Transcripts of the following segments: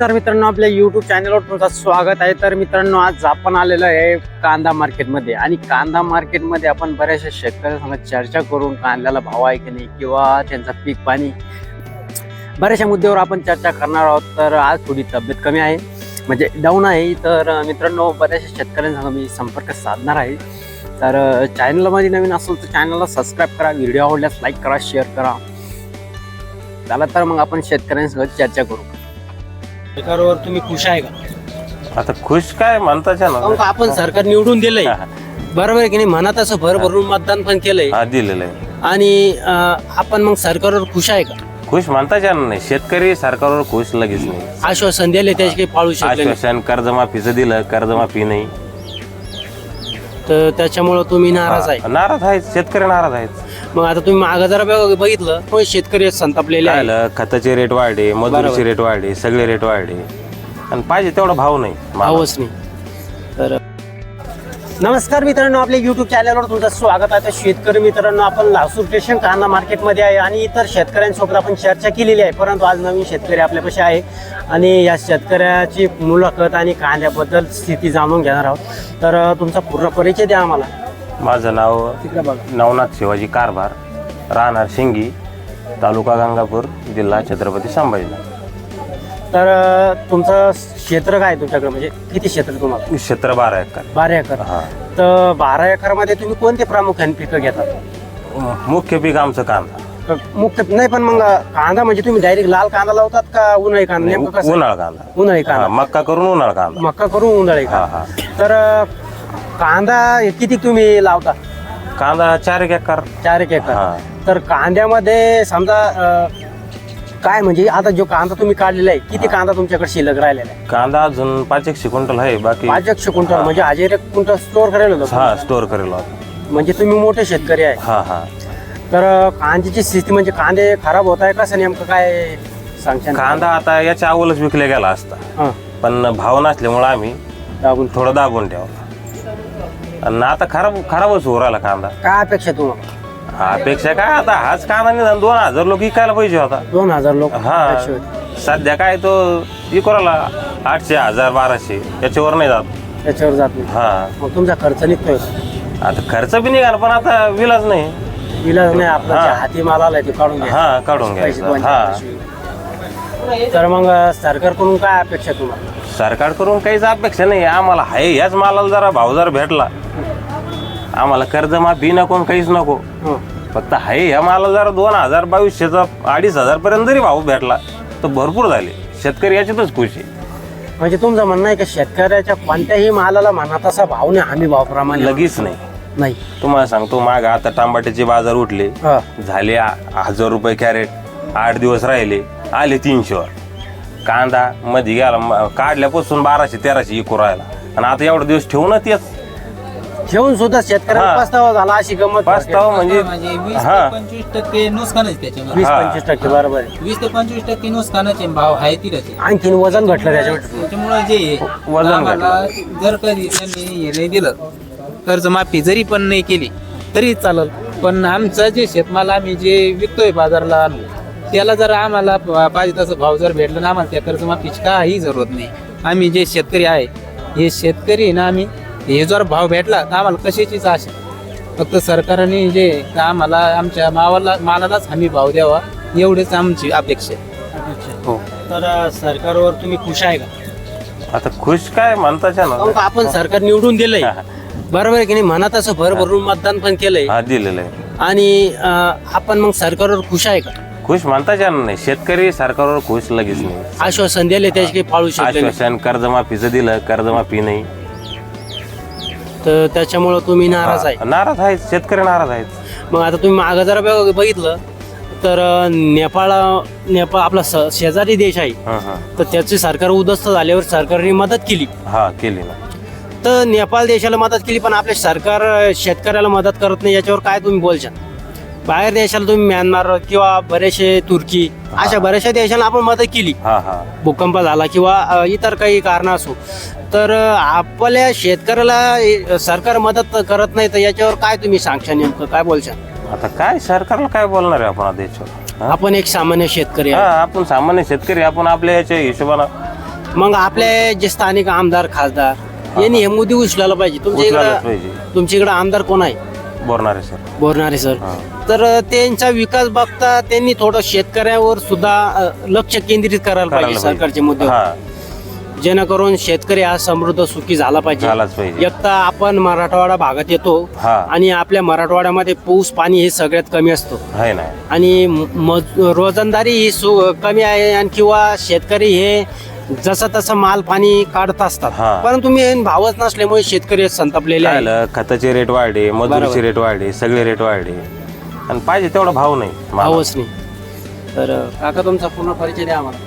तर मित्रांनो आपल्या युट्यूब चॅनलवर तुमचं स्वागत आहे. तर मित्रांनो आज आपण आलेलो आहे कांदा मार्केटमध्ये आणि कांदा मार्केटमध्ये आपण बऱ्याचशा शेतकऱ्यांसंग चर्चा करून कांद्याला भाव आहे की नाही किंवा त्यांचा पीक पाणी बऱ्याचशा मुद्द्यावर आपण चर्चा करणार आहोत. तर आज थोडी तब्येत कमी आहे म्हणजे डाऊन आहे. तर मित्रांनो बऱ्याचशा शेतकऱ्यांसंग मी संपर्क साधणार आहे. तर चॅनलमध्ये नवीन असेल तर चॅनलला सबस्क्राईब करा. व्हिडिओ आवडल्यास लाईक करा शेअर करा. झाला तर मग आपण शेतकऱ्यांसोबत चर्चा करू. सरकारवर तुम्ही खुश आहे का? आता खुश काय म्हणताच्या काहून ना का आपण सरकार निवडून दिलंय. बरोबर आहे की नाही? म्हणत असं भर भरून मतदान पण केलंय. हा दिलेलं आहे. आणि अं, आपण मग सरकारवर खुश आहे का? खुश म्हणताच्या नाही. शेतकरी सरकारवर खुश लगेच नाही. आश्वासन दिले त्याचे काही पाळू शकले नाही. आश्वासन कर्जमाफीचं दिलं कर्जमाफी नाही. तर त्याच्यामुळं तुम्ही नाराज आहे. नाराज आहेत शेतकरी नाराज आहेत. मग आता तुम्ही मागं जरा बघ- बघितलं तो शेतकरी संतापलेले आहे राहिलं खताचे रेट वाढले मजुरीचे रेट वाढले सगळे रेट वाढले. आणि पाहिजे तेवढा भाव नाही मालाला. भावच नाही. तर नमस्कार मित्रांनो आपल्या युट्यूब चॅनलवर तुमचं स्वागत आहे. तर शेतकरी मित्रांनो आपण लासूर स्टेशन कांदा मार्केटमध्ये आहे आणि इतर शेतकऱ्यांसोबत आपण चर्चा केलेली आहे. परंतु आज नवीन शेतकरी आपल्यापाशी आहे आणि या शेतकऱ्याची मुलाखत आणि कांद्याबद्दल स्थिती जाणून घेणार आहोत. तर अं, तुमचा पूर्ण परिचय द्या आम्हाला. माझं नाव तिकडे बघा. नवनाथ शिवाजी कारभार राहणार शिंगी तालुका गंगापूर जिल्हा छत्रपती संभाजीनगर. तर अं, तुमचं क्षेत्र काय आहे तुमच्याकडे? म्हणजे किती क्षेत्र आहे तुम्हाला? क्षेत्र बारा एकर. बारा एकर. हा. तर बारा एकरमध्ये तुम्ही कोणते प्रामुख्याने पिकं घेतात? मुख्य पीक आमचं कांदा. मुख्य नाही पण मग कांदा म्हणजे तुम्ही डायरेक्ट लाल कांदा लावतात का उन्हाळी कांदा? नेमकं कसं? उन्हाळ कांदा. उन्हाळी हा, कांदा मक्का करून उन्हाळ कांदा. मक्का करून उन्हाळी हा कांदा. हा. तर अं, कांदा हे किती तुम्ही लावता? कांदा चार एक एकर. चार एक एकर. हा. तर कांद्यामध्ये समजा अं, काय म्हणजे आता जो कांदा तुम्ही काढलेला आहे किती कांदा तुमच्याकडे शिल्लक राहिलेला आहे? कांदा अजून पाच एकशे क्विंटल आहे बाकी पाच एकशे क्विंटल म्हणजे हजार एक क्विंटल स्टोअर करायला होतं हा स्टोअर करेल. म्हणजे तुम्ही मोठे शेतकरी आहे. हा हा. तर अं, कांद्याची स्थिती म्हणजे कांदे खराब होत आहे कसं नेमकं काय सांगशाल? कांदा आता याच्या अगोदरच विकले गेला असता. हां. पण भाव नसल्यामुळे आम्ही दाबून थोडं दाबून ठेवला. आणि आता खराब खराबच होऊ राहिला कांदा. काय अपेक्षा तुम्हाला? अपेक्षा काय? आता हाच कांदा निदान दोन हजार लोक विकायला पाहिजे होता. दोन हजार लोक? हा. अपेक्षा होती. सध्या काय तो विकराला आठशे हजार बाराशे याच्यावर नाही जात. त्याच्यावर जात नाही. हा. मग तुमचा खर्च निघतोय? आता खर्च बी निघाला पण आता विलाच नाही. इलाज नाही आपला हा. हाती माल आलाय ते काढून घ्या. हा काढून पैसे घ्यायचं दोन हा पैसे. तर मग सरकारकडून काय अपेक्षा तुम्हाला? सरकारकडून काहीच अपेक्षा नाही आम्हाला हाय ह्याच मालाला जरा भाव जर भेटला आम्हाला कर्जमाफी नको आणि काहीच नको. फक्त हाय ह्या माला जरा दोन हजार बावीसशेचा अडीच हजार पर्यंत जरी भाव भेटला तर भरपूर झाले. शेतकरी याच्यातच खुश आहे. म्हणजे तुमचं म्हणणं आहे की शेतकऱ्याच्या कोणत्याही मालाला म्हणा तसा भाव नाही हमी भावाप्रमाणे. लगेच नाही. नाही. तुम्हाला सांगतो माग आता टमाट्याचे बाजार उठले. हा. झाले आ- हजार रुपये कॅरेट. आठ दिवस राहिले आले तीनशेवर. कांदा मध्ये गेला म- काढल्यापासून बाराशे तेराशे इको राहिला. आणि आता एवढे दिवस ठेवून तेच. ठेवून सुद्धा शेतकऱ्याला हा. पस्तावा झाला अशी गमत म्हणजे म्हणजे वीस हा. ते पंचवीस टक्के नुकसानच त्याच्यामध्ये. वीस हा. पंचवीस टक्के बरोबर आहे. वीस ते पंचवीस टक्के नुकसानच आहे भाव आहे आहे. आणखीन वजन घटलं त्याच्यावर. त्याच्यामुळे जे आहे, वजन आम्हाला जर कधी त्यांनी हे नाही दिलं कर्जमाफी जरी पण नाही केली तरी चालल. पण आमचं जे शेतमाल आम्ही जे विकतोय बाजारला आणून त्याला जर आम्हाला पाहिजे तसं भाव जर भेटला ना आम्हाला त्या कर्जमाफीची काही जरूरत नाही. आम्ही जे शेतकरी आहे हे शेतकरी आहे ना आम्ही हे जर भाव भेटला तर आम्हाला कशाचीच आशा फक्त सरकारने जे आम्हाला आमच्या मावाला मालालाच हमी भाव द्यावा एवढेच आमची अपेक्षा आहे. हो. तर सरकारवर तुम्ही खुश आहे का? आता खुश काय म्हणताच्या का ना आपण सरकार निवडून दिलंय. हा. बरोबर आहे की नाही? म्हणत असं भर भरून मतदान पण केलंय. हा दिलेलं आहे. आणि आपण मग सरकारवर खुश आहे का? खुश म्हणताच्या नाही. शेतकरी सरकारवर खुश लगेच नाही. आश्वासन दिले त्याचे काही पाळू शकले नाही. आश्वासन कर्जमाफीचं दिलं कर्जमाफी नाही. तर त्याच्यामुळं तुम्ही नाराज आहे. नाराज आहेत. शेतकरी नाराज आहेत. मग आता तुम्ही मागं जरा बघ- बघितलं तर अं, नेपाळ नेपाळ आपला स- शेजारी देश आहे. हं, हं. तर त्याचे सरकार उद्ध्वस्त झाल्यावर सरकारने मदत केली. हा केली ना. तर नेपाळ देशाला मदत केली पण आपले सरकार अं, शेतकऱ्याला मदत करत नाही याच्यावर काय तुम्ही बोलशाल? बाहेर देशाला तुम्ही म्यानमार किंवा बरेचसे तुर्की अशा बऱ्याचशा देशाला आपण मदत केली. हा हा. भूकंप झाला किंवा अ, इतर काही कारण असो तर अ, आपल्या शेतकऱ्याला अ, सरकार मदत करत नाही तर याच्यावर काय तुम्ही सांगशा नेमकं? काय बोलशाल? आता काय सरकारला काय बोलणार आहे आपण आता याच्यावर? हा? आपण एक सामान्य शेतकरी हा आपण सामान्य शेतकरी आपण आपल्या याच्या हिशोबानं. मग आपले जे स्थानिक आमदार खासदार यांनी हे. मुद्दे उचलायला पाहिजे. तुमच्या उचलायलाच इकडं पाहिजे. तुमच्या इकडं आमदार कोण आहे? बोलणारे सर. बोरणारे सर. हा. तर त्यांचा विकास बघता त्यांनी थोडं शेतकऱ्यावर सुद्धा अ, लक्ष केंद्रित करायला पाहिजे करायला सरकारचे. मुद्दे. हा. जेणेकरून शेतकरी हा समृद्ध सुखी झाला पाहिजे. झालाच पाहिजे. एक तर आपण मराठवाडा भागात येतो हा. आणि आपल्या मराठवाड्यामध्ये पाऊस पाणी हे सगळ्यात कमी असतो. आहे ना. आणि मज रोजंदारी ही सु कमी आहे आणि किंवा शेतकरी हे जसं तसं माल पाणी काढत असतात. परंतु मी भावच नसल्यामुळे शेतकरी संतापलेले काय आहे झालं, खताचे रेट वाढले मजुरीचे बरोबर. रेट वाढले सगळे रेट वाढले. आणि पाहिजे तेवढा भाव नाही. भावच नाही. तर काका तुमचा पूर्ण परिचय द्या आम्हाला.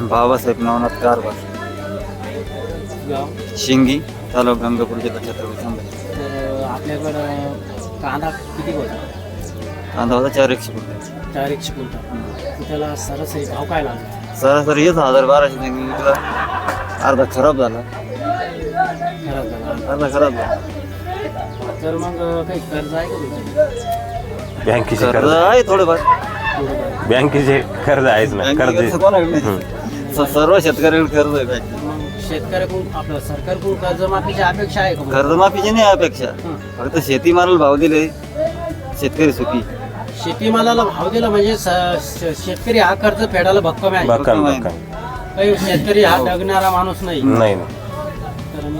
बाबासाहेब नवनाथ कारभार. गाव. शिंगी तालुका गंगापूर जिल्हा छत्रपती संभाजी. तर आपल्याकडं कांदा किती होता कांदा होता चार एकशे फुट चार एकशे क्विंटल त्याला सरासरी भाव काय लागला? सरासरी येत हजार बाराशे विकला अर्धा खराब झाला. खराब झाला. अर्धा खराब झाला. तर मग काही कर्ज आहे का तुमचं बँकेचे कर्ज कर्ज. आहे थोडंफार. बँकेचे कर्ज आहेच ना कर्ज. कोणाकडे नाही. स- सर्व शेतकऱ्याकडे कर्ज आहे बँकेत. मग शेतकऱ्याकडून आपलं सरकारकडून कर्जमाफीची अपेक्षा आहे का मग? कर्जमाफीची नाही अपेक्षा. हं. फक्त शेतीमालाला भाव दिले शेतकरी सुखी. शेतीमालाला भाव दिला म्हणजे स- श- शेतकरी हा कर्ज फेडायला भक्कम आहे. काही शेतकरी हा डगणारा माणूस नाही नाही.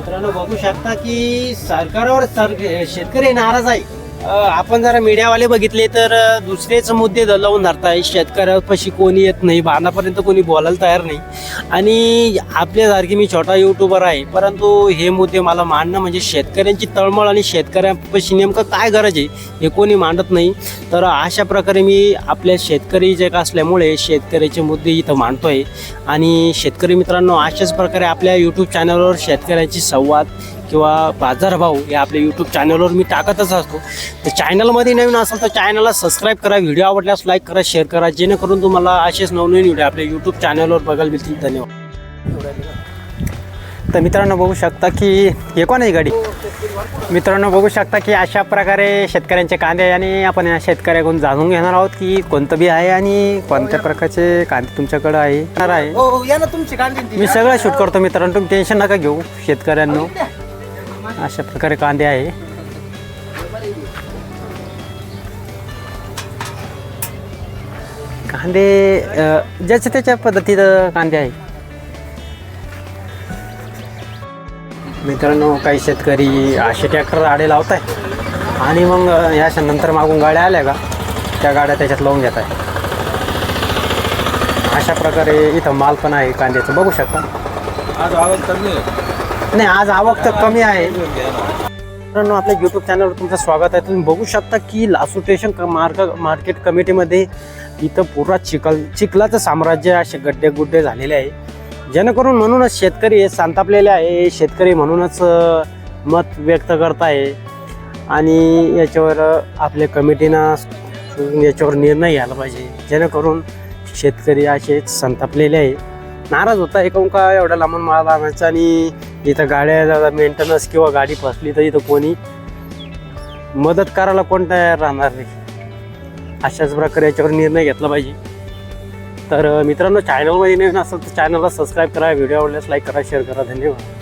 मित्रांनो बघू शकता की सरकारवर सर शेतकरी नाराज आहे. आपण जरा मीडियावाले बघितले तर दुसरेच मुद्दे द- लावून धरताय. शेतकऱ्यापाशी कोणी येत नाही बाणापर्यंत कोणी बोलायला तयार नाही. आणि आपल्यासारखी मी छोटा युट्यूबर आहे परंतु हे मुद्दे मला मांडणं म्हणजे शेतकऱ्यांची तळमळ आणि शेतकऱ्यांपाशी नेमकं काय गरज आहे हे कोणी मांडत नाही. तर अशा प्रकारे मी आपल्या शेतकरी जे का असल्यामुळे शेतकऱ्याचे मुद्दे इथं मांडतोय. आणि शेतकरी मित्रांनो अशाच प्रकारे आपल्या यूट्यूब चॅनलवर शेतकऱ्यांची संवाद किंवा बाजारभाव हे आपल्या यूट्यूब चॅनलवर मी टाकतच असतो. तर चॅनलमध्ये नवीन असेल तर चॅनलला सबस्क्राईब करा व्हिडिओ आवडल्यास लाईक करा शेअर करा. जेणेकरून तुम्हाला असेच नवनवीन व्हिडिओ आपल्या यूट्यूब चॅनलवर बघायला मिळतील. धन्यवाद. तर मित्रांनो बघू शकता की हे कोण आहे गाडी? मित्रांनो बघू शकता की अशा प्रकारे शेतकऱ्यांचे कांदे आणि आपण या शेतकऱ्याकडून जाणून घेणार आहोत की कोणतं बी आहे आणि कोणत्या प्रकारचे कांदे तुमच्याकडे आहे आहे. मी सगळं शूट करतो मित्रांनो तुम्ही टेन्शन नका घेऊ शेतकऱ्यांनो. अशा प्रकारे कांदे आहे. कांदे ज्याच्या त्याच्या पद्धतीनं कांदे आहे. मित्रांनो काही शेतकरी असे ट्रॅक्टर आडे लावत आहे आणि मग याच्या नंतर मागून गाड्या आल्या का त्या गाड्या त्याच्यात लावून घेत आहे अशा प्रकारे इथं माल पण आहे कांद्याचं. बघू शकता. आज आवाज कमी आहे. नाही आज आवक तर कमी आहे. मित्रांनो आपल्या यूट्यूब चॅनलवर तुमचं स्वागत आहे. तुम्ही बघू शकता की लासू स्टेशन मार्क मार्केट कमिटीमध्ये इथं पुरा चिखल चिखलाचं साम्राज्य असे गड्डे गुड्डे झालेले आहे. जेणेकरून म्हणूनच शेतकरी हे संतापलेले आहे. शेतकरी म्हणूनच मत व्यक्त करत आहे आणि याच्यावर आपल्या कमिटीनं याच्यावर निर्णय घ्यायला पाहिजे. जेणेकरून शेतकरी असे संतापलेले आहे. नाराज होता. आहे काहून का एवढ्या लांबून माल आणायचा आणि इथं गाड्या मेंटेनन्स किंवा गाडी फसली तर इथं कोणी मदत करायला कोण तयार राहणार नाही? अशाच प्रकारे याच्यावर निर्णय घेतला पाहिजे. तर मित्रांनो चॅनलमध्ये नवीन असेल तर चॅनलला सबस्क्राईब करा. व्हिडिओ आवडल्यास लाईक करा शेअर करा. धन्यवाद.